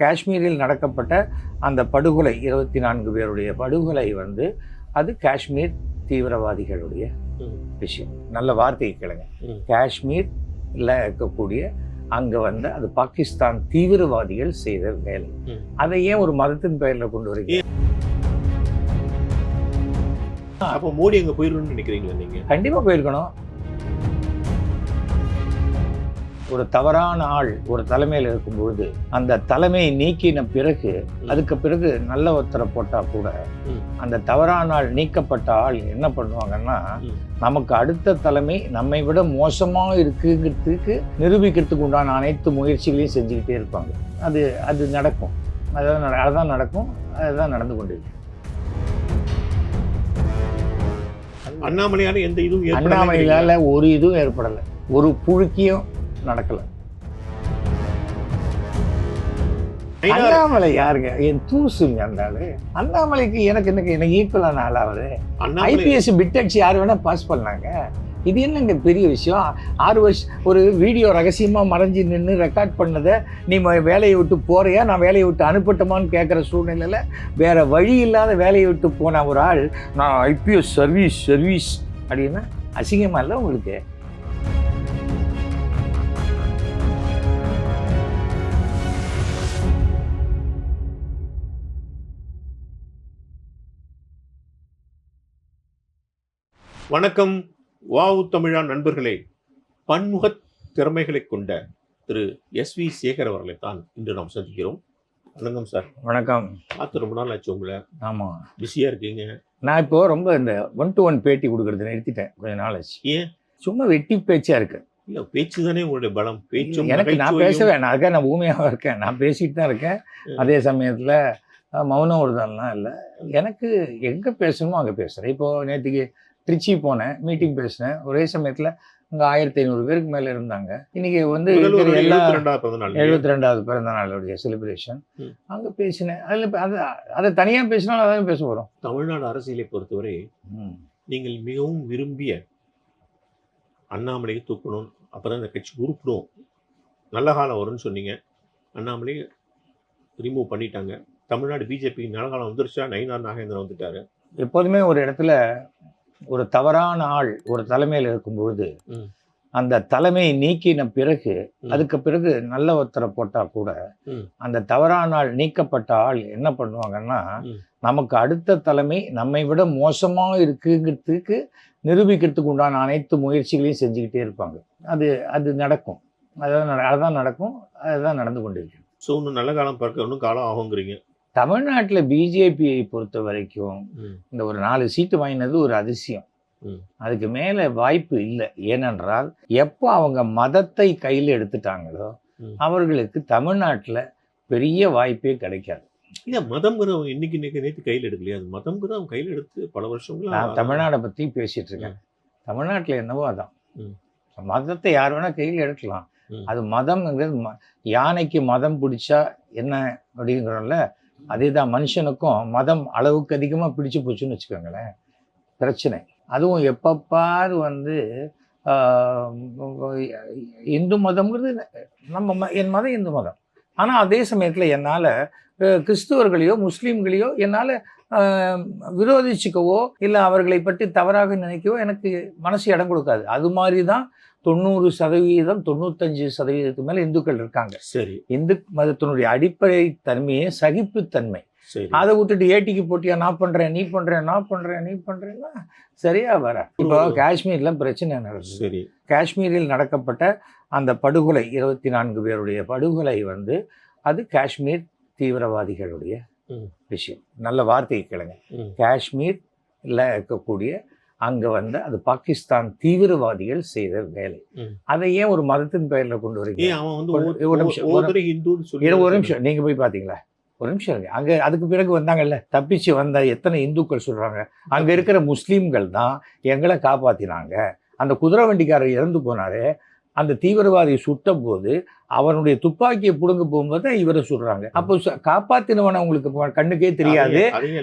காஷ்மீரில் நடக்கப்பட்ட அந்த படுகொலை இருபத்தி நான்கு பேருடைய படுகொலை வந்து அது காஷ்மீர் தீவிரவாதிகளுடைய. விஷயம் நல்ல வார்த்தையை கேளுங்க. காஷ்மீர்ல இருக்கக்கூடிய அங்க வந்து அது பாகிஸ்தான் தீவிரவாதிகள் செய்த வேலை. அதை ஏன் ஒரு மதத்தின் பெயர்ல கொண்டு வரீங்க அப்போ மோடி அங்க போயிருன்னு நினைக்கிறீங்களா நீங்க கண்டிப்பா போயிருக்கணும் ஒரு தவறான ஆள் ஒரு தலைமையில் இருக்கும் பொழுது அந்த தலைமையை நீக்கின பிறகு அதுக்கு பிறகு நல்ல ஒருத்தரை போட்டா கூட. அந்த தவறான ஆள் நீக்கப்பட்ட ஆள் என்ன பண்ணுவாங்கன்னா. நமக்கு அடுத்த தலைமை நம்மை விட மோசமா இருக்குங்கிறதுக்கு நிரூபிக்கிறதுக்கு உண்டான அனைத்து முயற்சிகளையும் செஞ்சுக்கிட்டே இருப்பாங்க அது அது நடக்கும் அதான் அதுதான் நடக்கும் அதுதான் நடந்து கொண்டிருக்கு அண்ணாமலையால எந்த இதுவும்? அண்ணாமலையால ஒரு இதுவும் ஏற்படலை ஒரு புழுக்கியும் நடக்கல. அண்ணாமலை யாருங்க? என் தூசுங்க அந்த ஆளு அண்ணாமலைக்கு எனக்கு எனக்கு எனக்கு ஈக்குவலான ஆளாவது ஐபிஎஸ் பிட் அடிச்சு யார் வேணா பாஸ் பண்ணாங்க. இது என்னங்க பெரிய விஷயம்? ஆறு வருஷம் ஒரு வீடியோ ரகசியமா மறைஞ்சு நின்று ரெக்கார்ட் பண்ணதை நீ வேலையை விட்டு போறியா? நான் வேலையை விட்டு அனுப்பட்டுமான்னு கேட்குற சூழ்நிலையில் வேற வழி இல்லாத வேலையை விட்டு போன ஒரு ஆள் நான் ஐபிஎஸ் சர்வீஸ் சர்வீஸ் அப்படின்னா அசிங்கமா இல்லை உங்களுக்கு? வணக்கம். வாவு தமிழா நண்பர்களே. பன்முக திறமைகளை கொண்ட திரு எஸ் வி சேகர் அவர்களை தான் இன்று நாம் சந்திக்கிறோம். வணக்கம் சார். வணக்கம். பார்த்து ரொம்ப நாள் ஆச்சு உங்களை. ஆமாம் பிஸியா இருக்கீங்க. நான் இப்போ ரொம்ப இந்த ஒன் டு ஒன் பேட்டி கொடுக்கறத நிறுத்திட்டேன். கொஞ்ச நாள் ஆச்சு. ஏன்? சும்மா வெட்டி பேச்சா இருக்கு. இல்ல பேச்சு தானே உங்களுடைய பலம். பேச்சும் எனக்கு நான். பேசவே நான் அதுக்காக நான் ஊமையாக இருக்கேன். நான் பேசிட்டு தான் இருக்கேன். அதே சமயத்தில் மௌனம் விடுதல்லாம் இல்லை. எனக்கு எங்கே பேசணுமோ அங்கே பேசுகிறேன் இப்போ நேற்றுக்கு திருச்சி போனேன் மீட்டிங் பேசினேன். ஒரே சமயத்தில் அங்கே ஆயிரத்தி ஐநூறு பேருக்கு மேலே இருந்தாங்க. இன்னைக்கு வந்து எல்லா 72வது பிறந்த நாள் இல்லையா? எழுபத்தி ரெண்டாவது பிறந்த நாளுடைய செலிப்ரேஷன். அங்கே பேசினேன். அதில் அது அதை தனியாக பேசினாலும் அதான் பேச போகிறோம் தமிழ்நாடு அரசியலை பொறுத்தவரை நீங்கள் மிகவும் விரும்பிய அண்ணாமலையை தூக்கணும் அப்பதான் இந்த கட்சி உருப்பிடும். நல்ல காலம் வரும்னு சொன்னீங்க. அண்ணாமலை ரிமூவ் பண்ணிட்டாங்க. தமிழ்நாடு பிஜேபி நல்ல காலம் வந்துருச்சா? நயினார் நாகேந்திரன் வந்துட்டாரு. எப்போதுமே ஒரு இடத்துல ஒரு தவறான ஆள் ஒரு தலைமையில் இருக்கும் பொழுது. அந்த தலைமையை நீக்கின பிறகு. அதுக்கு பிறகு நல்ல ஒருத்தரை போட்டா கூட. அந்த தவறான ஆள் நீக்கப்பட்ட ஆள் என்ன பண்ணுவாங்கன்னா. நமக்கு அடுத்த தலைமை நம்மை விட மோசமா இருக்குங்கிறதுக்கு நிரூபிக்கிறதுக்கு உண்டான அனைத்து முயற்சிகளையும் செஞ்சுக்கிட்டே இருப்பாங்க அது அது நடக்கும் அதான் அதுதான் நடக்கும் அதுதான் நடந்து கொண்டிருக்கு ஸோ இன்னும் நல்ல காலம் பார்க்க இன்னும் காலம் ஆகுங்கிறீங்க தமிழ்நாட்டில் பிஜேபியை பொறுத்த வரைக்கும். இந்த ஒரு நாலு சீட்டு வாங்கினது ஒரு அதிசயம். அதுக்கு மேலே வாய்ப்பு இல்லை ஏனென்றால் எப்போ அவங்க மதத்தை கையில் எடுத்துட்டாங்களோ. அவர்களுக்கு தமிழ்நாட்டில் பெரிய வாய்ப்பே கிடைக்காது இல்ல மதம்ங்கிறவங்க இன்னைக்கு இன்னைக்கு நேற்று கையில் எடுக்கலையா அது மதம்ங்கிறத அவங்க கையில் எடுத்து பல வருஷங்களா நான் தமிழ்நாடை பற்றி பேசிட்டு இருக்கேன் தமிழ்நாட்டில் என்னவோ அதான். மதத்தை யார் வேணால் கையில் எடுக்கலாம். அது மதம்ங்கிறது யானைக்கு மதம் பிடிச்சா என்ன அப்படிங்கிறோம்ல அதே தான் மனுஷனுக்கும் மதம் அளவுக்கு அதிகமாக பிடிச்சு போச்சுன்னு வச்சுக்கோங்களேன். பிரச்சனை. அதுவும் எப்பப்பாரு வந்து இந்து மதம்ங்கிறது நம்ம ம- என் மதம் இந்து மதம். ஆனால் அதே சமயத்தில் என்னால் கிறிஸ்துவர்களையோ முஸ்லீம்களையோ என்னால் விரோதிச்சுக்கவோ இல்லை அவர்களை பற்றி தவறாக நினைக்கவோ எனக்கு மனசு இடம் கொடுக்காது. அது மாதிரி தான் தொண்ணூறு சதவீதம் தொண்ணூத்தஞ்சு சதவீதத்துக்கு மேலே இந்துக்கள் இருக்காங்க. சரி. இந்து மதத்தினுடைய அடிப்படை தன்மையே சகிப்புத்தன்மை. அதை விட்டுட்டு ஏட்டிக்கு போட்டியா? நான் பண்றேன் நீ பண்றேன் நான் பண்றேன் நீ பண்றேன்னா சரியா வர. இப்போ காஷ்மீர்ல பிரச்சனை நடக்குது சரி. காஷ்மீரில் நடக்கப்பட்ட அந்த படுகொலை இருபத்தி நான்கு பேருடைய படுகொலை வந்து அது காஷ்மீர் தீவிரவாதிகளுடைய. விஷயம். நல்ல வார்த்தையை கேளுங்க. காஷ்மீர்ல இருக்கக்கூடிய அங்க வந்து அது பாகிஸ்தான் தீவிரவாதிகள் செய்த வேலை. அதை ஏன் ஒரு மதத்தின் பெயர்ல கொண்டு வரீங்க? ஒரு- நிமிஷம், ஒரு- நிமிஷம் நீங்க போய் பாத்தீங்களா? ஒரு நிமிஷம் இருங்க. அங்க அதுக்கு பிறகு வந்தாங்கல்ல தப்பிச்சு வந்த எத்தனை இந்துக்கள் சொல்றாங்க? அங்க இருக்கிற முஸ்லீம்கள் தான் எங்களை காப்பாத்தினாங்க. அந்த குதிரை வண்டிக்காரர் இறந்து போனாரு அந்த தீவிரவாதி சுட்ட போது அவனுடைய துப்பாக்கியை புடுங்க போகும்போது தான் இவரை சுடுறாங்க. அப்போ காப்பாத்தினவனை உங்களுக்கு கண்ணுக்கே தெரியாது.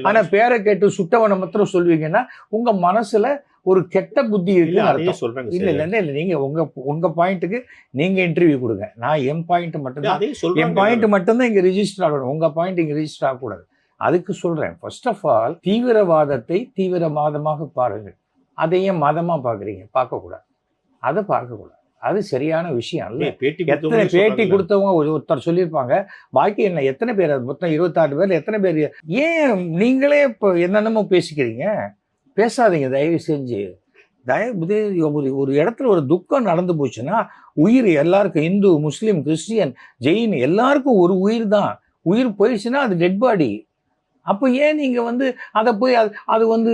ஆனா பேரை கேட்டு சுட்டவனை மாத்திரம் சொல்வீங்கன்னா உங்க மனசுல ஒரு கெட்ட புத்தி இருக்குன்னு அதையே அர்த்தம். சொல்றாங்க இல்ல இல்ல இல்ல நீங்க உங்க உங்க பாயிண்ட்டுக்கு நீங்க இன்டர்வியூ கொடுங்க. நான் என் பாயிண்ட் மட்டும்தான். என் பாயிண்ட் மட்டும்தான் இங்க ரிஜிஸ்டர் ஆகணும். உங்க பாயிண்ட் இங்க ரிஜிஸ்டர் ஆகக்கூடாது. அதுக்கு சொல்றேன். ஃபர்ஸ்ட் ஆஃப் ஆல் தீவிரவாதத்தை தீவிரவாதமாக பாருங்கள். அதை ஏன் மதமா பாக்குறீங்க பார்க்கக்கூடாது. அதை பார்க்கக்கூடாது. அது சரியான விஷயம் அல்ல. ஏய், பேட்டி எத்தனை பேட்டி. கொடுத்தவங்க ஒரு- ஒருத்தர் சொல்லியிருப்பாங்க. பாக்கி என்ன எத்தனை பேர்? அது மொத்தம் இருபத்தாறு பேர் எத்தனை பேர்? ஏன் நீங்களே இப்போ என்னென்னமோ பேசிக்கிறீங்க? பேசாதீங்க தயவு செஞ்சு. தயவு ஒரு ஒரு இடத்துல ஒரு துக்கம் நடந்து போச்சுன்னா உயிர் எல்லாருக்கும் இந்து முஸ்லீம் கிறிஸ்டியன் ஜெயின் எல்லாருக்கும் ஒரு உயிர் தான். உயிர் போயிடுச்சுன்னா அது டெட் பாடி அப்போ ஏன் நீங்கள் வந்து அதை போய் அது அது வந்து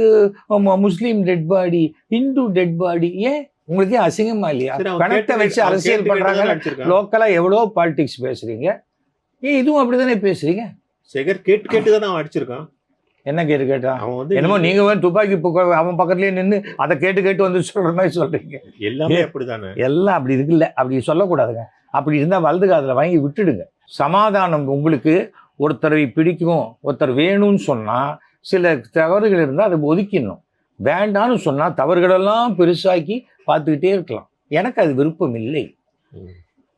Muslim dead body Hindu dead body ஏன் உங்களுக்கே அசிங்கமா இல்லையா? பணத்தை வச்சு அரசியல் பண்றாங்க. லோக்கலா எவ்வளோ பாலிடிக்ஸ் பேசுறீங்க. ஏன் இதுவும் அப்படிதானே பேசுறீங்க? சேகர் கேட்டு கேட்டு தான் அவன் அடிச்சிருக்கான். என்ன கேட்டு கேட்டா? அவன் வந்து என்னமோ நீங்க வந்து துப்பாக்கி புக்க- அவன் பக்கத்துலயே நின்று அதை கேட்டு கேட்டு வந்து சொல்ற மாதிரி சொல்றீங்க. எல்லாமே அப்படிதானே. எல்லாம் அப்படி இருக்குல்ல. அப்படி சொல்லக்கூடாதுங்க. அப்படி இருந்தா வலது காதுல வாங்கி விட்டுடுங்க. சமாதானம் உங்களுக்கு ஒருத்தரை பிடிக்கும் ஒருத்தர் வேணும்னு சொன்னா சில தவறுகள் இருந்தால் அதை ஒதுக்கிடணும். வேண்டான்னு சொன்னா தவறுகளெல்லாம் பெருசாக்கி பார்த்துக்கிட்டே இருக்கலாம். எனக்கு அது விருப்பம் இல்லை.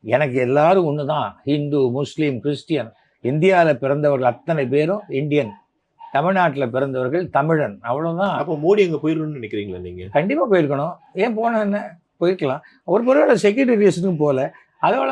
எனக்கு எல்லாரும் ஒன்று தான் ஹிந்து முஸ்லீம் கிறிஸ்டியன். இந்தியாவில் பிறந்தவர்கள் அத்தனை பேரும் இந்தியன். தமிழ்நாட்டில் பிறந்தவர்கள் தமிழன். அவ்வளோதான் அப்ப மோடி அங்க போயிருன்னு நினைக்கிறீங்களா நீங்க? கண்டிப்பாக போயிருக்கணும். ஏன் போன என்ன? போயிருக்கலாம். ஒரு பொருளோட செக்யூரிட்டி ரீசனுக்கும் போகல அதோட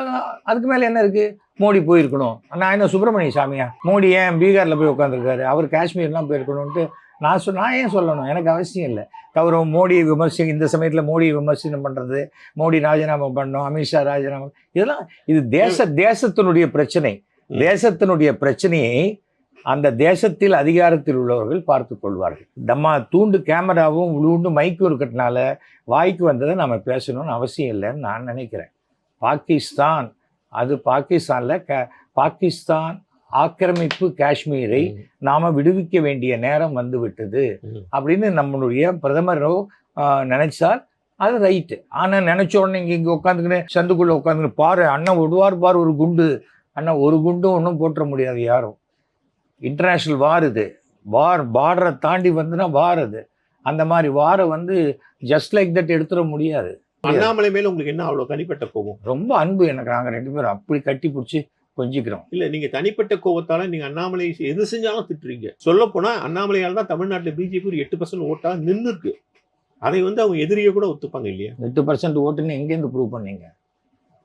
அதுக்கு மேலே என்ன இருக்குது மோடி போயிருக்கணும். நான் என்ன சுப்பிரமணிய சாமியா? மோடி ஏன் பீகாரில் போய் உட்காந்துருக்காரு அவர் காஷ்மீர்லாம் போயிருக்கணும்ன்ட்டு நான் சொல் நான் ஏன் சொல்லணும்? எனக்கு அவசியம் இல்லை. தவிர மோடியை விமர்சி இந்த சமயத்தில் மோடியை விமர்சனம் பண்ணுறது மோடி ராஜினாமா பண்ணணும் அமித்ஷா ராஜினாமா இதெல்லாம் இது தேச தேசத்தினுடைய பிரச்சனை. தேசத்தினுடைய பிரச்சனையை அந்த தேசத்தில் அதிகாரத்தில் உள்ளவர்கள் பார்த்து கொள்வார்கள். நம்ம தூண்டு கேமராவும் உண்டு மைக்கும் இருக்கிறதுனால வாய்க்கு வந்ததை நம்ம பேசணும்னு அவசியம் இல்லைன்னு நான் நினைக்கிறேன். பாகிஸ்தான் அது பாகிஸ்தானில் க பாகிஸ்தான் ஆக்கிரமிப்பு காஷ்மீரை. நாம விடுவிக்க வேண்டிய நேரம் வந்து விட்டது ம். அப்படின்னு நம்மளுடைய பிரதமரோ நினைச்சால் அது ரைட்டு. ஆனால் நினைச்ச உடனே இங்கே இங்கே உட்காந்துக்கின்னு சந்துக்குள்ளே உட்காந்துக்கின்னு பாரு அண்ணன் விடுவார் பாரு ஒரு குண்டு. அண்ணன் ஒரு குண்டும் ஒன்றும் போட்டுற முடியாது யாரும். இன்டர்நேஷ்னல் வார் இது. வார் பார்டரை தாண்டி வந்துன்னா வார் அது. அந்த மாதிரி வாரை வந்து ஜஸ்ட் லைக் தட் எடுத்துட முடியாது. அண்ணாமலை மேல உங்களுக்கு என்ன அவ்வளவு தனிப்பட்ட கோபம்? ரொம்ப அன்பு எனக்கு. நாங்கள் ரெண்டு பேரும் அப்படி கட்டி பிடிச்சி கொஞ்சிக்கிறோம். இல்ல நீங்க தனிப்பட்ட கோபத்தால நீங்க அண்ணாமலை எது செஞ்சாலும் திட்டுறீங்க. சொல்ல போனா அண்ணாமலையால தான் தமிழ்நாட்டுல பிஜேபி ஒரு எட்டு பர்சன்ட் ஓட்டா நின்னு இருக்கு அதை வந்து அவங்க எதிரியை கூட ஒத்துப்பாங்க இல்லையா? எட்டு பர்சன்ட் ஓட்டுன்னு எங்கேருந்து ப்ரூவ் பண்ணீங்க?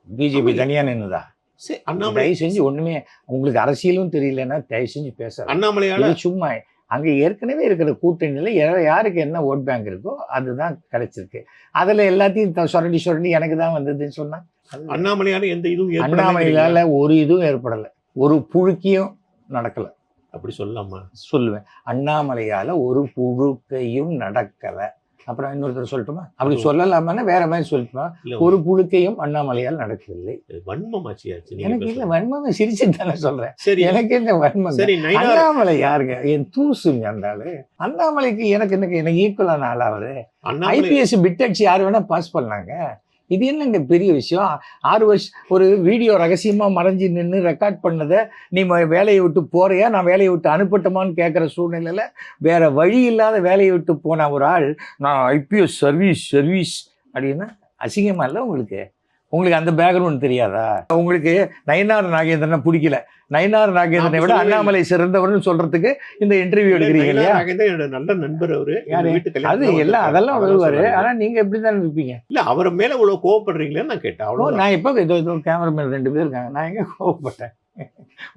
பிஜேபி ஆமா. தனியாக நின்னுதா? சரி அண்ணாமலை தயவு செஞ்சு ஒண்ணுமே உங்களுக்கு அரசியலும் தெரியலன்னா தயவு செஞ்சு பேச அண்ணாமலையால சும்மா அங்க ஏற்கனவே இருக்கிற கூட்டணியில யாருக்கு என்ன ஓட் பேங்க் இருக்கோ அதுதான் கிடைச்சிருக்கு. அதுல எல்லாத்தையும் சுரண்டி சுரண்டி எனக்கு தான் வந்ததுன்னு சொன்னா? அது அண்ணாமலையால எந்த இதுவும்? அண்ணாமலையால ஒரு இதுவும் ஏற்படல. ஒரு புழுக்கியும் நடக்கல. அப்படி சொல்லலாமா? சொல்லுவேன். அண்ணாமலையால ஒரு புழுக்கையும் நடக்கல. அப்புறம் இன்னொருத்தர் சொல்லட்டுமா? அப்படி சொல்லலாமான்னா வேற மாதிரி சொல்லட்டுமா? ஒரு புழுக்கையும் அண்ணாமலையால் நடக்கவில்லை. நீங்க எனக்கு இல்ல. வன்மமே சிரிச்சுட்டு தானே சொல்றேன். சரி. எனக்கு என்ன வன்மம். அண்ணாமலை யாருங்க? என் தூசுங்க அந்த ஆளு. அண்ணாமலைக்கு எனக்கு எனக்கு எனக்கு ஈக்குவலான ஆள் அவரு ஐபிஎஸ் பிட் அடிச்சு யார் வேணா பாஸ் பண்ணாங்க. இது என்னங்க பெரிய விஷயம்? ஆறு வருஷம் ஒரு வீடியோ ரகசியமாக மறைஞ்சு நின்று ரெக்கார்ட் பண்ணதை நீ வேலையை விட்டு போறியா? நான் வேலையை விட்டு அனுப்பட்டுமான்னு கேட்குற சூழ்நிலையில் வேற வழி இல்லாத வேலையை விட்டு போன ஒரு ஆள் நான் ஐபிஎஸ் சர்வீஸ் சர்வீஸ் அப்படின்னா அசிங்கமாக இல்லை உங்களுக்கு? உங்களுக்கு அந்த பேக்ரவுண்ட் தெரியாதா? உங்களுக்கு நயினார் நாகேந்திரனை பிடிக்கல. நயினார் நாகேந்திரனை விட. அண்ணாமலை சிறந்தவர்னு சொல்றதுக்கு இந்த இன்டர்வியூ எடுக்கிறீங்க இல்லையா? என்னோட நல்ல நண்பர் அவரு. அது எல்லாம். அதெல்லாம் வருவாரு. ஆனா நீங்க எப்படி தான் இருப்பீங்க? இல்ல அவர் மேல இவ்வளவு கோவப்படுறீங்களேன்னு நான் கேட்டேன். ஓ, அவ்வளவு நான் இப்போ இதோ கேமராமேன் ரெண்டு பேர் இருக்காங்க. நான் எங்க கோவப்பட்டேன்?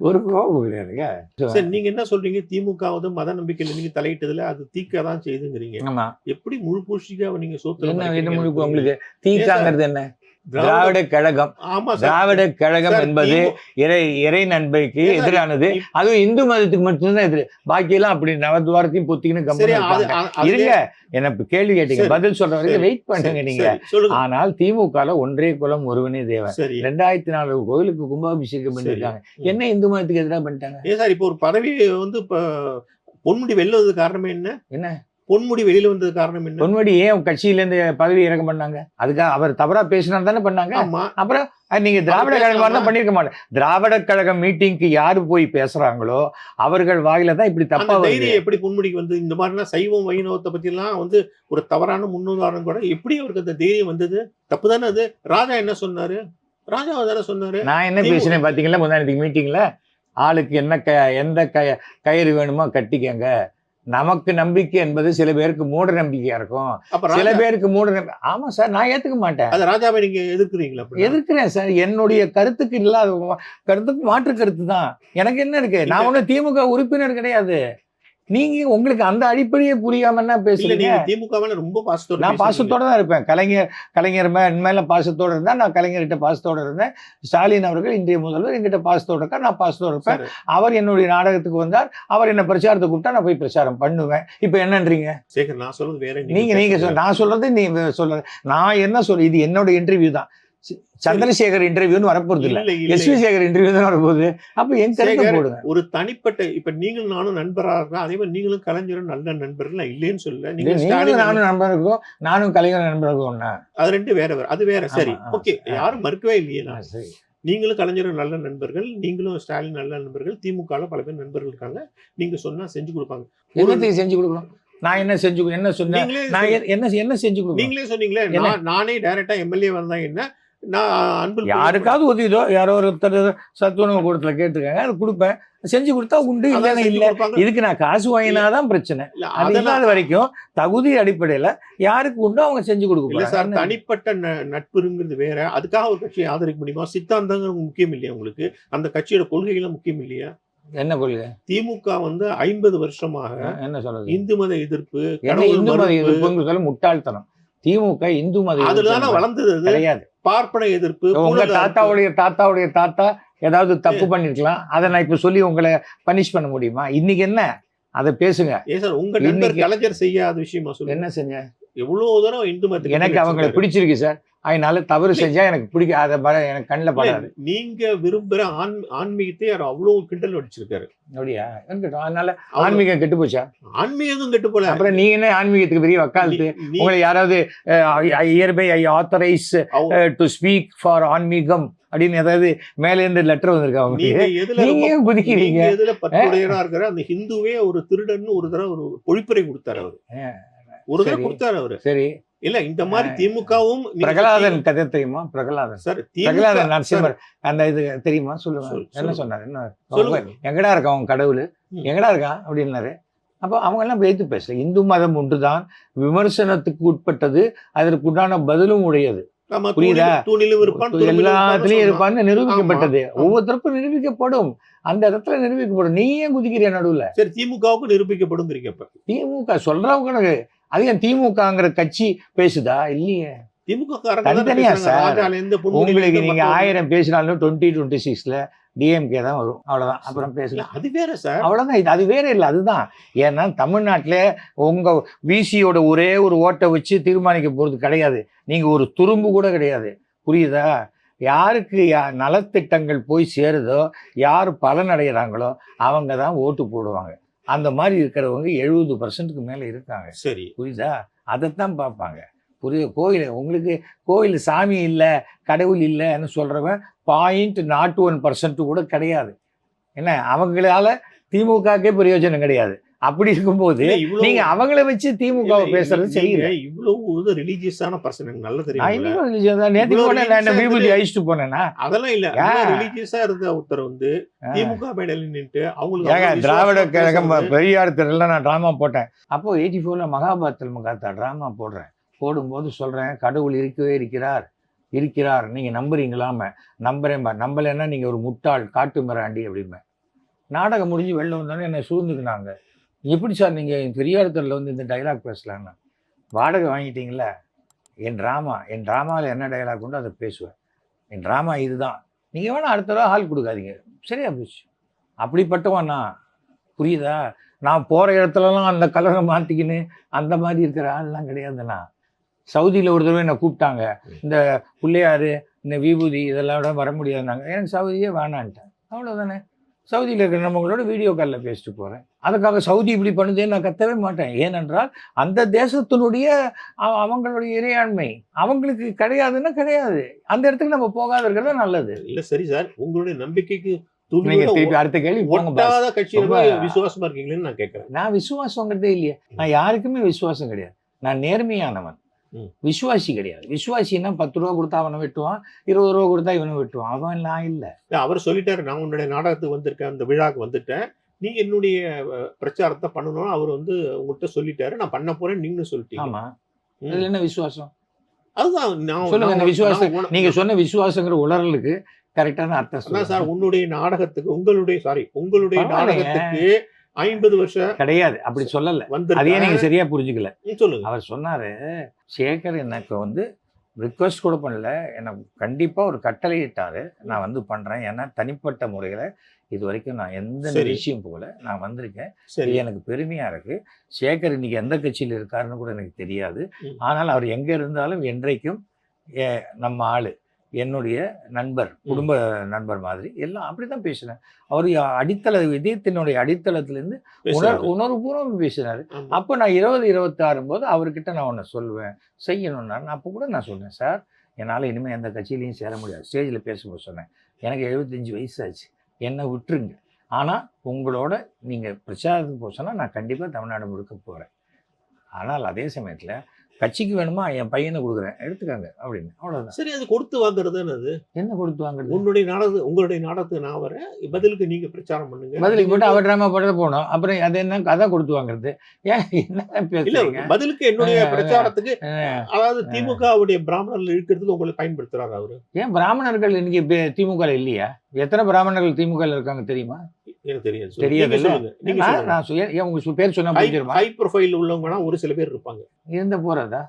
ஒரு கோபம் கிடையாதுங்க சரி நீங்க என்ன சொல்றீங்க? திமுக வந்து மத நம்பிக்கையில நீங்க தலையிட்டதுல அது தீக்க தான் செய்துங்கிறீங்க எப்படி முழு பூர்ச்சிக்காக நீங்க சோத்துல என்ன முடிவு உங்களுக்கு? தீக்காங்கிறது என்ன? திராவிட- கழகம். திராவிட கழகம் என்பது இறை இறை சார், எதிரானது. அதுவும் இந்து மதத்துக்கு மட்டும்தான் எதிர். பாக்கியெல்லாம் அப்படி நவத்வாரத்தையும் பொத்திக்கின்னு சரி கம்பெனி இருங்க என்ன கேள்வி கேட்டீங்க. பதில் சொல்ற வரைக்கும் வெயிட் பண்ணுங்க நீங்க. ஆனால் திமுகல ஒன்றே குலம் ஒருவனே தேவன். ரெண்டாயிரத்தி நாலு கோயிலுக்கு கும்பாபிஷேகம் பண்ணிருக்காங்க. என்ன இந்து மதத்துக்கு எதிராக பண்ணிட்டாங்க? ஏன் சார் இப்போ ஒரு பதவி வந்து இப்ப பொன்முடி வெல்லுவது காரணமே என்ன? என்ன? பொன்முடி வெளியில வந்தது காரணம் என்ன? பொன்வடி ஏன் கட்சியில இருந்து பதவி இறக்கம் பண்ணாங்க? அதுக்காக அவர் தவறா பேசினா தானே பண்ணாங்க? அப்புறம் நீங்க திராவிட கழகம் தான் பண்ணிருக்க மாட்டேன். திராவிட கழக மீட்டிங்க்கு யாரு போய் பேசுறாங்களோ அவர்கள் வாயில தான் இப்படி தப்பா தைரியம் எப்படி பொன்முடிக்கு வந்து இந்த மாதிரிலாம் சைவம் வைணவத்தை பத்தி எல்லாம் வந்து ஒரு தவறான முன்னுதாரணம் கூட எப்படி அவருக்கு அந்த தைரியம் வந்தது? தப்பு தானே அது? ராஜா என்ன சொன்னாரு? ராஜா தானே சொன்னாரு? நான் என்ன பேசினேன் பாத்தீங்களா முந்தானத்துக்கு மீட்டிங்ல ஆளுக்கு என்ன க எந்த க கயிறு வேணுமோ கட்டிக்கங்க. நமக்கு நம்பிக்கை என்பது சில பேருக்கு மூட நம்பிக்கையா இருக்கும். சில பேருக்கு மூட நம்பி ஆமா சார் நான் ஏத்துக்க மாட்டேன். அது ராஜாவை நீங்க எதிர்க்கிறீங்களா? எதிர்க்கிறேன் சார். என்னுடைய கருத்துக்கு இல்லாத கருத்துக்கு மாற்று கருத்து தான் எனக்கு என்ன இருக்கு? நான். ஒன்றும் திமுக உறுப்பினர் கிடையாது. நீங்க உங்களுக்கு அந்த அடிப்படையே புரியாம என்ன பேசுறீங்க? திமுக மேல ரொம்ப பாசத்தோட நான். பாசத்தோட தான் இருப்பேன். கலைஞர் கலைஞர் மேல பாசத்தோட இருந்தா நான் கலைஞர்கிட்ட பாசத்தோட இருந்தேன். ஸ்டாலின் அவர்கள் இன்றைய முதல்வர் என்கிட்ட பாசத்தோட இருக்கா நான் பாசத்தோட இருப்பேன். அவர் என்னுடைய நாடகத்துக்கு வந்தார். அவர் என்ன பிரச்சாரத்துக்கு கூப்பிட்டா நான் போய் பிரச்சாரம் பண்ணுவேன். இப்போ என்னன்றீங்க சேகர் நான் சொல்றது வேற நீங்க நீங்க நான் சொல்றது நீ சொல்ல நான் என்ன சொல்ல இது என்னோட இன்டர்வியூ தான். சந்திரசேகர் இன்டர்வியூன்னு வரப்போறது இல்ல எஸ் வி சேகர் இன்டர்வியூ தான் வரப்போகுது. அப்ப என் கருத்தை போடுங்க. ஒரு தனிப்பட்ட இப்ப நீங்களும் நானும் நண்பரா இருக்கா அதே மாதிரி நீங்களும் கலைஞரும் நல்ல நண்பர்கள் நான் இல்லைன்னு சொல்லல. நீங்க நீங்களும் நானும் நண்பர் இருக்கோம் நானும் கலைஞர் நண்பர் இருக்கோம்? அது ரெண்டு வேற வேற. அது வேற. சரி. ஓகே. யாரும் மறுக்கவே இல்லையே நான். சரி. நீங்களும் கலைஞரும் நல்ல நண்பர்கள் நீங்களும் ஸ்டாலின் நல்ல நண்பர்கள் திமுக பல பேர் நண்பர்கள் இருக்காங்க நீங்க சொன்னா செஞ்சு கொடுப்பாங்க. என்னத்துக்கு செஞ்சு கொடுக்கணும்? நான் என்ன செஞ்சு என்ன சொன்னேன்? நீங்களே நான் என்ன என்ன செஞ்சு கொடுக்கணும்? நீங்களே சொன்னீங்களே? நான் நானே டைரக்டா எம்எல்ஏ வந்தா என்ன? நான் அன்பில் யாருக்காவது உதவிதோ யாரோ ஒருத்தர் சத்துணவு கூடத்துல கேட்டுருக்காங்க அது கொடுப்பேன். செஞ்சு கொடுத்தா உண்டு இல்லைன்னா இல்ல. இதுக்கு நான் காசு வாங்கினாதான் பிரச்சனை. இல்ல, அது இல்லாத வரைக்கும் தகுதி அடிப்படையில யாருக்கு உண்டோ அவங்க செஞ்சு கொடுக்க சார் தனிப்பட்ட ந- நட்புங்கிறது வேற. அதுக்காக ஒரு கட்சியை ஆதரிக்க முடியுமா? சித்தாந்தங்கள் முக்கியம் இல்லையா உங்களுக்கு? அந்த கட்சியோட கொள்கைகள் முக்கியம் இல்லையா? என்ன கொள்கை? திமுக வந்து ஐம்பது வருஷமாக என்ன சொல்றது? இந்து மத எதிர்ப்பு இந்து மத எதிர்ப்புன்னு சொல்ல முட்டாள்தனம். திமுக இந்து மத எதிர்ப்பு வளர்ந்தது. கிடையாது. பார்ப்பன எதிர்ப்பு உங்க. தாத்தாவுடைய தாத்தாவுடைய தாத்தா ஏதாவது தப்பு பண்ணிருக்கலாம். அதை நான் இப்ப சொல்லி உங்களை பனிஷ் பண்ண முடியுமா? இன்னைக்கு என்ன? அதை பேசுங்க. ஏன் சார் உங்க நண்பர் கலைஞர் செய்யாத விஷயமா சொல்லுங்க. என்ன செஞ்ச? எவ்வளவு தூரம் இந்து மதத்துக்கு எனக்கு அவங்களை. பிடிச்சிருக்கு சார். அதனால தவறு செஞ்சா எனக்கு பிடிக்க அதை ப- எனக்கு கண்ணில் படாது. நீங்க விரும்புற ஆண் ஆன்மீகத்தை அவர் அவ்வளவு கிண்டல் அடிச்சிருக்காரு அப்படியா? இருக்கட்டும் அதனால ஆன்மீகம் கெட்டு போச்சா? ஆன்மீகம் கெட்டு போல. அப்புறம் நீங்க என்ன ஆன்மீகத்துக்கு பெரிய வக்காலத்து? உங்களை யாராவது hereby I authorise to speak for ஆன்மீகம் அப்படின்னு ஏதாவது மேல இருந்து லெட்டர் வந்திருக்கா உங்களுக்கு எதுல நீங்க ஏன் குதிக்கிறீங்க? எதுல பற்றுடையரா இருக்கிற அந்த ஹிந்துவே ஒரு திருடன்னு ஒரு தடவை ஒரு பொழிப்புரை கொடுத்தாரு அவரு. ஒரு தடவை. கொடுத்தாரு அவரு. சரி. இல்ல இந்த மாதிரி திமுகவும் பிரகலாதன் கதை தெரியுமா? பிரகலாதன். சார் பிரகலாதன் நரசிம்மர் அந்த இது தெரியுமா? சொல்லுங்க. சொல், என்ன. சொன்னாரு? என்ன? எங்கடா இருக்கான் அவன் கடவுள். எங்கடா இருக்கான் அப்படின்னாரு. அப்போ அவங்க எல்லாம் எடுத்து பேசல. இந்து மதம் ஒன்றுதான். விமர்சனத்துக்கு உட்பட்டது. அதற்கு உண்டான பதிலும் உடையது. புரியுதா? எல்லாத்துலயும் இருப்பான்னு நிரூபிக்கப்பட்டது. ஒவ்வொருத்தருக்கும் நிரூபிக்கப்படும். அந்த இடத்துல நிரூபிக்கப்படும். நீ ஏன் குதிக்கிற நடுவுல. சரி திமுகவுக்கு நிரூபிக்கப்படுங்கிறீங்க இப்ப திமுக சொல்றவங்க எனக்கு அது ஏன் திமுகங்கிற கட்சி பேசுதா? இல்லையே. திமுக தனித்தனியா சார். உங்களுக்கு நீங்க ஆயிரம் பேசினாலும் டுவெண்ட்டி டுவெண்ட்டி சிக்ஸ்ல டிஎம்கே தான் வரும். அவ்வளவுதான். அப்புறம் பேசலாம் அது வேற சார். அவ்வளவுதான். இது அது வேற இல்லை. அதுதான். ஏன்னா தமிழ்நாட்டில் உங்க விசியோட ஒரே ஒரு ஓட்டை வச்சு தீர்மானிக்க போறது கிடையாது. நீங்க ஒரு துரும்பு கூட கிடையாது. புரியுதா? யாருக்கு யா நலத்திட்டங்கள் போய் சேருதோ யார் பலன் அடைகிறாங்களோ அவங்க தான் ஓட்டு போடுவாங்க. அந்த மாதிரி இருக்கிறவங்க எழுபது பர்சன்ட்டுக்கு மேலே இருக்காங்க. சரி. புரியுதா? அதைத்தான் பார்ப்பாங்க. புரியுது கோயில் உங்களுக்கு கோயில் சாமி இல்லை கடவுள் இல்லைன்னு சொல்கிறவன் பாயிண்ட் நாட் ஒன் பர்சன்ட் கூட கிடையாது. என்ன? அவங்களால திமுகக்கே பிரயோஜனம் கிடையாது. அப்படி இருக்கும்போது நீங்க அவங்கள வச்சு திமுக பேசுறது சரியில்லை இவ்வளவு ரிலீஜியஸான பர்சன் நல்லா தெரியும். நேத்து போனேன் நான் அழிச்சிட்டு அதெல்லாம் இல்ல? ரிலீஜியஸா இருந்த ஒருத்தர் வந்து. திமுக மேடையில நின்று அவங்களுக்கு திராவிட கழகம். பெரியார் தெருல நான் ட்ராமா போட்டேன். அப்போ எயிட்டி ஃபோர்ல மகாபாரத்தில் மகாத்தா ட்ராமா போடுறேன். போடும்போது சொல்றேன் கடவுள் இருக்கவே இருக்கிறார். இருக்கிறார். நீங்க நம்புறீங்களாம நம்புறேன்பா நம்பலைன்னா நீங்க ஒரு முட்டாள் காட்டு மிராண்டி அப்படிம்பேன். நாடகம் முடிஞ்சு வெளில வந்தோடனே என்னை சூழ்ந்துக்கினாங்க. எப்படி சார் நீங்கள் பெரியார் தெருல வந்து இந்த டைலாக் பேசலான்னு வாடகை வாங்கிட்டீங்கள என் ட்ராமா என் ட்ராமாவில் என்ன டைலாக் உண்டோ அதை பேசுவேன். என் ட்ராமா இதுதான். நீங்கள் வேணால் அடுத்த தடவை ஹால் கொடுக்காதீங்க. சரியா போச்சு. அப்படிப்பட்டவன் நான். புரியுதா? நான் போகிற இடத்துலலாம் அந்த கலரை மாற்றிக்கின்னு அந்த மாதிரி இருக்கிற ஆள்லாம் கிடையாதுண்ணா சவுதியில் ஒரு தடவை என்னை கூப்பிட்டாங்க. இந்த பிள்ளையார் இந்த விபூதி இதெல்லாம் விட வர முடியாதுனாங்க எனக்கு சவுதியே வேணான்ட்டேன். அவ்வளோதானே சவுதியில் இருக்கிற நம்மளோட வீடியோ காலில் பேசிட்டு போகிறேன் அதுக்காக சவுதி இப்படி பண்ணுதேன்னு நான் கத்தவே மாட்டேன். ஏனென்றால் அந்த தேசத்தினுடைய அவங்களுடைய இறையாண்மை அவங்களுக்கு கிடையாதுன்னா கிடையாது. அந்த இடத்துக்கு நம்ம போகாத இருக்கிறது நல்லது. இல்ல சரி சார் உங்களுடைய நம்பிக்கைக்கு அடுத்த கேள்வி விசுவாசமா இருக்கீங்களேன்னு நான் கேட்கறேன் நான் விசுவாசங்கிறதே இல்லையே. நான் யாருக்குமே விசுவாசம் கிடையாது. நான் நேர்மையானவன். விசுவாசி கிடையாது விசுவாசின்னா பத்து ரூபா கொடுத்தா அவனை வெட்டுவான் இருபது ரூபா கொடுத்தா இவனை வெட்டுவான் அவன் நான் இல்லை அவர் சொல்லிட்டாரு நான் உன்னுடைய நாடகத்துக்கு வந்திருக்கேன் அந்த விழாக்கு வந்துட்டேன் நீங்க என்னுடைய பிரச்சாரத்தை பண்ணணும்னு அவர் வந்து உங்கள்கிட்ட சொல்லிட்டாரு நான் பண்ண போறேன் நீங்க சொல்லிட்டீங்க ஆமா. இதுல என்ன விசுவாசம் அதுதான் நான் சொல்லுங்க விசுவாசம் நீங்க சொன்ன விசுவாசங்கிற உணரலுக்கு கரெக்டான அர்த்தம் சார் உன்னுடைய நாடகத்துக்கு உங்களுடைய சாரி உங்களுடைய. நாடகத்துக்கு ஐம்பது வருஷம் கிடையாது. அப்படி சொல்லல. அதையே நீங்க சரியா புரிஞ்சுக்கல. சொல்லுங்க. அவர் சொன்னாரு சேகர் எனக்கு வந்து ரிக்வஸ்ட் கூட பண்ணல. எனக்கு கண்டிப்பா ஒரு கட்டளை இட்டாரு நான் வந்து பண்றேன். ஏன்னா தனிப்பட்ட முறையில இது வரைக்கும் நான் எந்த. நிகழ்ச்சியும் போகல. நான் வந்திருக்கேன். சரி. எனக்கு பெருமையா இருக்கு. சேகர் இன்னைக்கு எந்த கட்சியில் இருக்காருன்னு கூட எனக்கு தெரியாது. ஆனால் அவர் எங்க இருந்தாலும் என்றைக்கும் ஏ- நம்ம ஆளு. என்னுடைய நண்பர் குடும்ப நண்பர் மாதிரி எல்லாம் அப்படிதான் பேசினேன் அவர் அடித்தள இதயத்தினுடைய அடித்தளத்திலிருந்து உணர். உணர்வுபூர்வம் பேசினாரு. அப்போ நான் இருபது இருபத்தாறு போது அவர்கிட்ட நான் ஒன்று சொல்லுவேன். செய்யணும்னா நான் அப்போ கூட நான் சொன்னேன் சார் என்னால் இனிமேல் எந்த கட்சியிலையும் சேர முடியாது. ஸ்டேஜில் பேசும்போது சொன்னேன். எனக்கு எழுபத்தஞ்சு வயசாச்சு. என்னை விட்டுருங்க. ஆனால் உங்களோட நீங்கள் பிரச்சாரத்துக்கு போக சொன்னால் நான் கண்டிப்பாக தமிழ்நாடு முழுக்க போகிறேன் ஆனால் அதே சமயத்தில் கட்சிக்கு வேணுமா என் பையனை கொடுக்குறேன் எடுத்துக்கங்க அப்படின்னு. அவ்வளோதான் சரி அது கொடுத்து வாங்குறது அது என்ன கொடுத்து வாங்குறது? உன்னுடைய நாடகம் உங்களுடைய நாடகத்துக்கு நான் வரேன் பதிலுக்கு நீங்க பிரச்சாரம் பண்ணுங்க. பதிலுக்கு போட்டு அவர் ட்ராமா போட்டு போனோம் அப்புறம் அது என்ன அதான் கொடுத்து வாங்குறது? ஏன் என்ன பதிலுக்கு என்னுடைய பிரச்சாரத்துக்கு. அதாவது திமுகவுடைய பிராமணர்கள் இழுக்கிறதுக்கு உங்களை பயன்படுத்துறாரு அவரு. ஏன் பிராமணர்கள் இன்னைக்கு திமுக இல்லையா? எத்தனை பிராமணர்கள் திமுக இருக்காங்க தெரியுமா? எனக்கு தெரியாது. நீங்க நான் ஏன் உங்க பேர் சொன்னா புரிஞ்சிருமா ஹை ப்ரொஃபைல் உள்ளவங்கன்னா ஒரு சில பேர் இருப்பாங்க. இருந்த போறதா?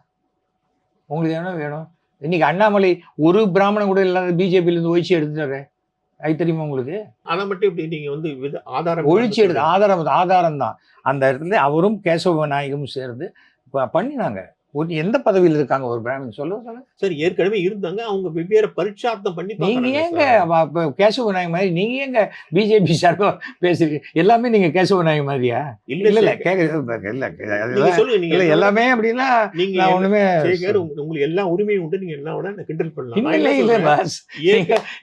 உங்களுக்கு என்ன வேணும்? இன்னைக்கு அண்ணாமலை ஒரு பிராமணன் கூட இல்லாத பிஜேபியில இருந்து ஒழிச்சு எடுத்துட்டாரு. அது தெரியுமா உங்களுக்கு? ஆனா மட்டும் இப்படி நீங்க வந்து ஆதாரம் ஒழிச்சு எடுத்து ஆதாரம் ஆதாரம் தான். அந்த இடத்துல அவரும் கேசவ விநாயகமும் சேர்ந்து பண்ணினாங்க. ஒரு எந்த பதவியில் இருக்காங்க ஒரு பிராமணன் சொல்ல சொல்ல. சரி ஏற்கனவே இருந்தாங்க. அவங்க வெவ்வேறு பரிட்சார்த்தம் பண்ணி நீங்க ஏங்க சார். கேசவ விநாயகம் மாதிரி நீங்க ஏங்க பிஜேபி சார்பா பேசுறீங்க? எல்லாமே நீங்க கேசவ விநாயகம் மாதிரியா? இல்ல இல்ல இல்ல. சொல்லுங்க நீங்க சொல்லுங்க. எல்லாமே அப்படின்னா நீங்க ஒண்ணுமே உங்களுக்கு எல்லா உரிமையும் உண்டு. நீங்க வேணா என்ன கிண்டல் பண்ணலாம். இல்ல இல்ல பாஸ்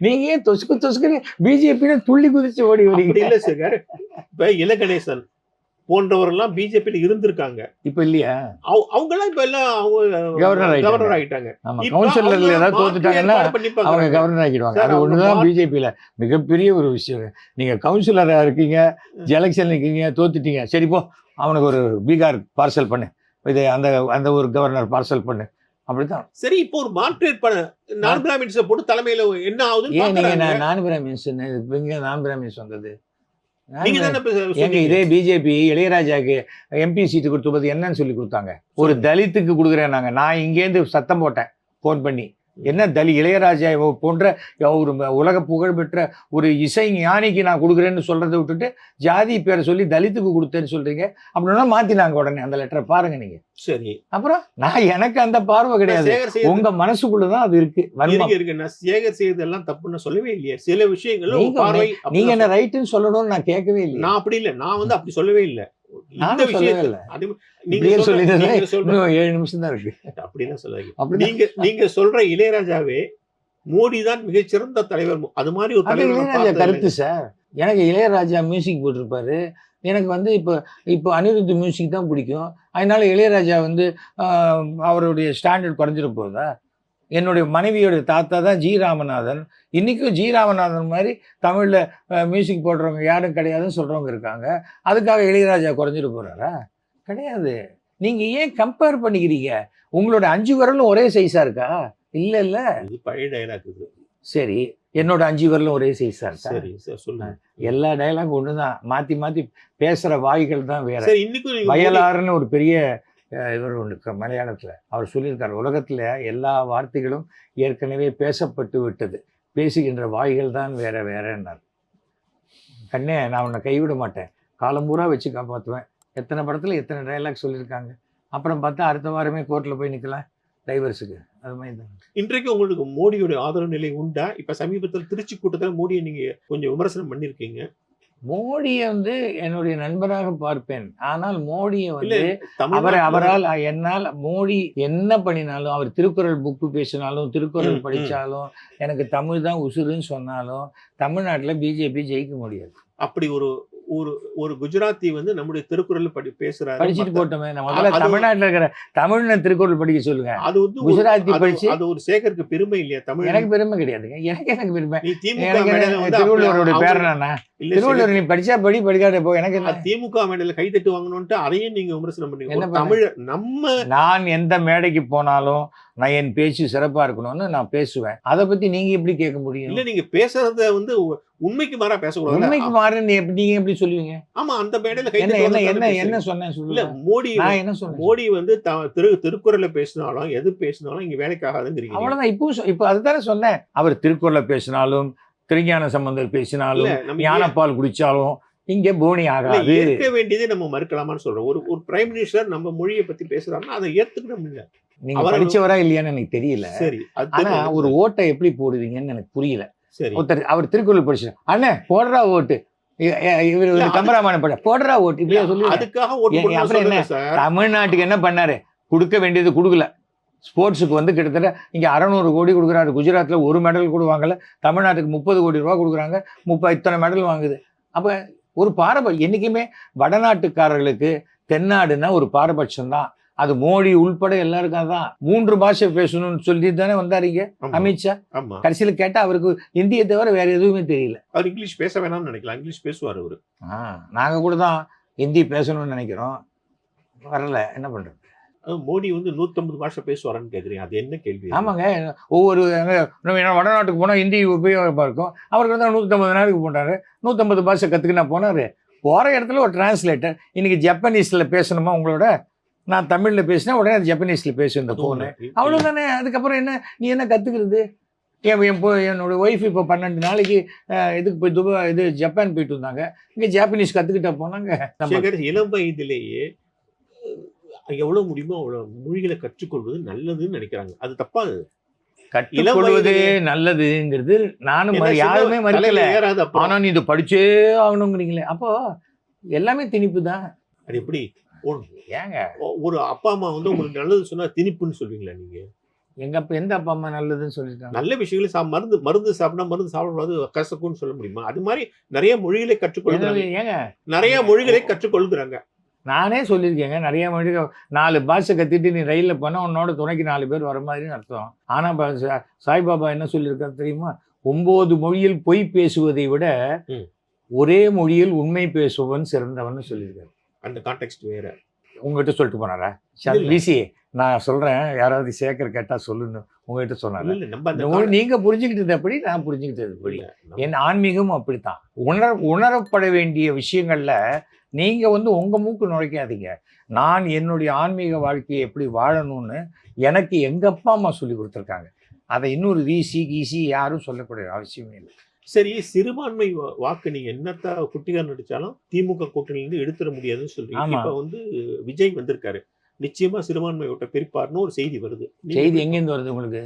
நீங்க ஏன் தொசுக்கு தொசுக்கு பிஜேபி துள்ளி குதிச்சு ஓடி ஓடி இல்ல சேகர் இப்ப இலகணேசன் போன்றவரெல்லாம் பிஜேபியில இருந்திருக்காங்க. இப்ப இல்லையா? அவ- அவங்க எல்லாம் இப்ப எல்லாம் கவர்னர் அவங்க. கவர்னர் ஆமா இப்ப கவுன்சிலர்ல ஏதாவது தோத்துட்டாங்கன்னா பண்ணி அவங்க. கவர்னர் ஆக்கிடுவாங்க சார், அது ஒண்ணுதான் பிஜேபியில மிகப்பெரிய ஒரு விஷயம். நீங்க கவுன்சிலரா இருக்கீங்க எலெக்ஷன் இருக்கீங்க தோத்துட்டீங்க. சரி போ. அவனுக்கு ஒரு பீகார் பார்சல் பண்ணு. இது அந்த அந்த ஒரு கவர்னர் பார்சல் பண்ணு. அப்படித்தான். சரி இப்போ ஒரு மாற்று ஏற்பாடு. நான் பிராமின்ஸ போட்டு தலைமையில என்ன ஆகுதுன்னு ஏன் நீங்க. நான் பிராமின்ஸ் நான் பிராமின்ஸ் வந்தது? சொன்னீங்க. இதே பிஜேபி இளையராஜாக்கு எம்பி சீட்டு கொடுத்தபோது என்னன்னு சொல்லி கொடுத்தாங்க. ஒரு தலித்துக்கு கொடுக்குறேன் நாங்க நான் இங்கேருந்து சத்தம் போட்டேன் ஃபோன் பண்ணி. என்ன தலி இளையராஜா போன்ற ஒரு உலக புகழ்பெற்ற ஒரு இசை ஞானிக்கு நான் கொடுக்குறேன்னு சொல்றதை விட்டுட்டு ஜாதி பேரை சொல்லி தலித்துக்கு கொடுத்தேன்னு சொல்றீங்க. அப்படின்னா மாத்தினாங்க உடனே அந்த லெட்டரை பாருங்க நீங்க. சரி. அப்புறம் நான் எனக்கு அந்த பார்வை கிடையாது. உங்க மனசுக்குள்ளதான் அது இருக்கு. வன்மம். இருக்கு. இருக்கு நான் சேகர் செய்யறது எல்லாம் தப்புன்னு சொல்லவே இல்லையே. சில விஷயங்கள் நீங்க- என்ன ரைட்டுன்னு சொல்லணும்னு நான் கேட்கவே இல்லை நான் அப்படி இல்ல. நான் வந்து அப்படி சொல்லவே இல்ல. நானும் சொல்லவே விஷயத்துல இல்லை அது நீங்க சொல்ற- சொல்லிட்டு நீங்க சொல்ற இன்னும் ஏழு நிமிஷம் தான் இருக்கு. அப்படிலாம் சொல்லாதீங்க. அப்படி நீங்க நீங்க சொல்ற இளையராஜாவே மோடி தான் மிகச்சிறந்த தலைவர். அது மாதிரி ஒரு இளையராஜா கருத்து. சார். எனக்கு இளையராஜா மியூசிக் போட்டிருப்பாரு. எனக்கு வந்து இப்போ இப்போ அனிருத் மியூசிக் தான் பிடிக்கும். அதனால இளையராஜா வந்து அவருடைய ஸ்டாண்டர்ட் குறைஞ்சிட போகுதா? என்னுடைய மனைவியோட தாத்தா தான் ஜி ராமநாதன். இன்றைக்கும் ஜி ராமநாதன் மாதிரி தமிழில் மியூசிக் போடுறவங்க யாரும் கிடையாதுன்னு சொல்கிறவங்க இருக்காங்க. அதுக்காக இளையராஜா குறைஞ்சிட போகிறாரா கிடையாது. நீங்கள் ஏன் கம்பேர் பண்ணிக்கிறீங்க? உங்களோட அஞ்சு விரலும் ஒரே சைஸாக இருக்கா? இல்லை இல்லை. இது பழைய டைலாக் இது. சரி. என்னோட அஞ்சு விரலும் ஒரே சைஸாக இருக்கா? சரி சரி சொல்லுங்க. எல்லா டயலாக் ஒன்று தான் மாற்றி மாற்றி பேசுகிற வாய்கள் தான் வேற. இன்னைக்கும் வயலாறுன்னு ஒரு பெரிய இவர் ஒன்று மலையாளத்தில். அவர் சொல்லியிருக்கார் உலகத்தில் எல்லா வார்த்தைகளும் ஏற்கனவே பேசப்பட்டு விட்டது. பேசுகின்ற வாய்கள் தான் வேற வேறன்னார். கண்ணே நான் உன்னை கைவிட மாட்டேன். காலம் பூரா வச்சு காப்பாற்றுவேன் எத்தனை படத்தில் எத்தனை டைலாக் சொல்லியிருக்காங்க. அப்புறம் பார்த்தா அடுத்த வாரமே கோர்ட்டில் போய் நிற்கலாம் டைவர்ஸுக்கு அது மாதிரி தான். இன்றைக்கு உங்களுக்கு மோடியோட ஆதரவு நிலை உண்டா? இப்போ சமீபத்தில் திருச்சி கூட்டத்தில் மோடியை நீங்கள் கொஞ்சம் விமர்சனம் பண்ணியிருக்கீங்க. மோடியை வந்து என்னுடைய நண்பராக பார்ப்பேன் ஆனால் மோடியை வந்து அவரை அவரால் என்னால் மோடி என்ன பண்ணினாலும் அவர் திருக்குறள் புக்கு பேசினாலும் திருக்குறள் ம், ம். படிச்சாலும் எனக்கு தமிழ் தான் உசுருன்னு சொன்னாலும் தமிழ்நாட்டுல பிஜேபி ஜெயிக்க முடியாது அப்படி ஒரு ஒரு ஒரு குஜராத்தி வந்து நம்முடைய திருக்குறள் படி பேசுறாரு. படிச்சுட்டு போட்டோமே நம்ம தமிழ்நாட்டுல இருக்கிற தமிழ்ல திருக்குறள் படிக்க சொல்லுங்க. அது வந்து குஜராத்தி படிச்சு அது ஒரு சேகருக்கு பெருமை இல்லையா தமிழ்? எனக்கு பெருமை கிடையாதுங்க எனக்கு எனக்கு பெருமை. நீ திமுக எனக்கு மேடையில என்ன- வந்து திருவள்ளுவரோட அப்படி பேர் அவங்க- என்ன? இல்ல சரி, திருவள்ளுவர் நீ படிச்சா படி படிக்காத போ. எனக்கு திமுக மேடையில கைதட்டு வாங்கணும்ட்டு அதையும் நீங்க விமர்சனம் பண்ணீங்க? தமிழ் நம்ம நான் எந்த மேடைக்கு போனாலும் நான் என் பேச்சு சிறப்பா இருக்கணும்னு நான் பேசுவேன். அதை பத்தி நீங்க எப்படி கேட்க முடியும்? இல்ல நீங்க பேசுறத வந்து உண்மைக்கு மாறா பேசக்கூடாது உண்மைக்கு மாறு நீ எப்படி நீங்க எப்படி சொல்லுவீங்க? ஆமா அந்த மேடையில என்ன என்ன என்ன என்ன. சொன்னேன் இல்ல மோடி நான் என்ன சொன்னேன்? மோடி வந்து திரு திருக்குறளை பேசினாலும் எது பேசினாலும் இங்க வேலைக்கு ஆகாதுங்கிறீங்க. அவ்வளவுதான். இப்போ இப்போ அதுதானே சொன்னேன். அவர் திருக்குறளை பேசினாலும் திருஞான சம்பந்தர் பேசினாலும் ஞானப்பால் குடிச்சாலும் இங்க போனி ஆகாது. ஏற்க வேண்டியதை நம்ம மறுக்கலாமான்னு சொல்றோம். ஒரு ஒரு பிரைம் மினிஸ்டர் நம்ம மொழியை பத்தி பேசுறாருன்னா அதை ஏத்துக்கணும் இல்ல. நீங்க படிச்சவரா இல்லையான்னு எனக்கு தெரியல. சரி ஆனா. ஒரு ஓட்டை எப்படி போடுவீங்கன்னு எனக்கு புரியல. ஒருத்தர் அவர் திருக்குறள் படிச்சு அண்ணே போடுறா ஓட்டு. இவர் கம்பராமாயணம் பட போடுறா ஓட்டு இப்படியா சொல்லி அதுக்காக ஓட்டு ஏன், போடணும்னு அப்புறம் என்ன? தமிழ்நாட்டுக்கு என்ன பண்ணாரு? கொடுக்க வேண்டியது கொடுக்கல. ஸ்போர்ட்ஸுக்கு வந்து கிட்டத்தட்ட இங்க அறநூறு கோடி கொடுக்குறாரு. குஜராத்ல ஒரு மெடல் கூட வாங்கல. தமிழ்நாட்டுக்கு முப்பது கோடி ரூபா கொடுக்குறாங்க. முப்பது இத்தனை மெடல் வாங்குது. அப்ப ஒரு பாரபட்சம் என்னைக்குமே வடநாட்டுக்காரர்களுக்கு தென்னாடுன்னா ஒரு பாரபட்சம் தான் அது மோடி உள்பட எல்லாருக்கும் தான் மூன்று பாஷை பேசணும்னு சொல்லி தானே வந்தாருங்க அமித்ஷா? கடைசியில கேட்டா அவருக்கு இந்தியை தவிர வேற எதுவுமே தெரியல. அவர் இங்கிலீஷ் பேச வேணாம்னு நினைக்கலாம் இங்கிலீஷ் பேசுவார் அவரு. நாங்க கூட தான் ஹிந்தி பேசணும்னு நினைக்கிறோம். வரல என்ன பண்றது? மோடி வந்து 150 பாஷை பேசுவாரான்னு கேக்குறீங்க. அது என்ன கேள்வி? ஆமாங்க. ஒவ்வொரு நம்ம வடநாட்டுக்கு போனால் ஹிந்தி உபயோகமாக இருக்கும். அவருக்கு வந்து நூற்றம்பது நாளுக்கு போனாரு நூற்றம்பது பாஷை கற்றுக்கினா போனார். போகிற இடத்துல ஒரு டிரான்ஸ்லேட்டர் இன்னைக்கு ஜப்பனீஸில் பேசணுமா உங்களோட? நான் தமிழில் பேசினா உடனே அது ஜப்பனீஸில் பேசும் இந்த ஃபோனு இல்ல. அவ்வளோதானே அதுக்கப்புறம் என்ன நீ என்ன கற்றுக்கிறது என் என் பொ- என்னோட ஒய்ஃப் இப்போ பன்னெண்டு நாளைக்கு இதுக்கு போய் துபாய் இது ஜப்பான் போயிட்டு வந்தாங்க. இங்கே ஜாப்பனீஸ் கற்றுக்கிட்டா போனாங்க. இளம் வயதிலேயே எவ்வளவு முடியுமோ அவ்வளவு மொழிகளை கற்றுக்கொள்வது நல்லதுன்னு நினைக்கிறாங்க. அது தப்பா? கற்றுக்கொள்வது நல்லதுங்கிறது நானும் யாருமே மறுக்கல. ஆனா நீ இதை படிச்சே ஆகணுங்கிறீங்களே. அப்போ எல்லாமே திணிப்பு தான் அது எப்படி? ஏங்க? ஒரு அப்பா அம்மா வந்து உங்களுக்கு நல்லது சொன்னா திணிப்புன்னு சொல்வீங்களா நீங்க? எங்க அப்பா எந்த அப்பா அம்மா நல்லதுன்னு சொல்லிட்டாங்க? நல்ல விஷயங்களை சா மருந்து மருந்து சாப்பிட்டா மருந்து சாப்பிடக்கூடாது கசக்கும்னு சொல்ல முடியுமா? அது மாதிரி நிறைய மொழிகளை கற்றுக்கொள்கிறாங்க. ஏங்க? நிறைய மொழிகளை கற்றுக்கொள்கிறாங்க. நானே சொல்லியிருக்கேங்க நிறைய மொழி நாலு பாஷை கத்திட்டு நீ ரயிலில் போனா உன்னோட துணைக்கு நாலு பேர் வர மாதிரின்னு அர்த்தம். ஆனா ப- சா- சாய்பாபா என்ன சொல்லியிருக்காரு தெரியுமா? ஒன்பது மொழியில் பொய் பேசுவதை விட. ஒரே மொழியில் உண்மை பேசுவன் சிறந்தவன் சொல்லியிருக்காரு. அந்த கான்டெக்ட் வேற. உங்ககிட்ட சொல்லிட்டு போனாரா. பிசி நான் சொல்றேன் யாராவது சேகர் கேட்டா சொல்லுன்னு உங்ககிட்ட மொழி நீங்க புரிஞ்சுக்கிட்டது எப்படி நான் புரிஞ்சுக்கிட்டது நம்ம- என் ஆன்மீகம் அப்படித்தான். உணர் உணரப்பட வேண்டிய விஷயங்கள்ல நீங்க வந்து உங்க மூக்கு நுழைக்காதீங்க. நான் என்னுடைய ஆன்மீக வாழ்க்கையை எப்படி வாழணும்னு எனக்கு எங்க அப்பா அம்மா சொல்லி கொடுத்துருக்காங்க. அதை இன்னொரு விசி கிசி யாரும் சொல்லக்கூடிய அவசியமே இல்லை. சரி சிறுபான்மை வாக்கு நீங்க என்னத்த குட்டிகார் நடிச்சாலும் திமுக கூட்டணியில இருந்து எடுத்துட முடியாதுன்னு சொல்றீங்க. இப்ப வந்து விஜய் வந்திருக்காரு. நிச்சயமா சிறுபான்மை ஓட்ட பிரிப்பார்னு ஒரு செய்தி வருது. செய்தி எங்கேருந்து வருது உங்களுக்கு?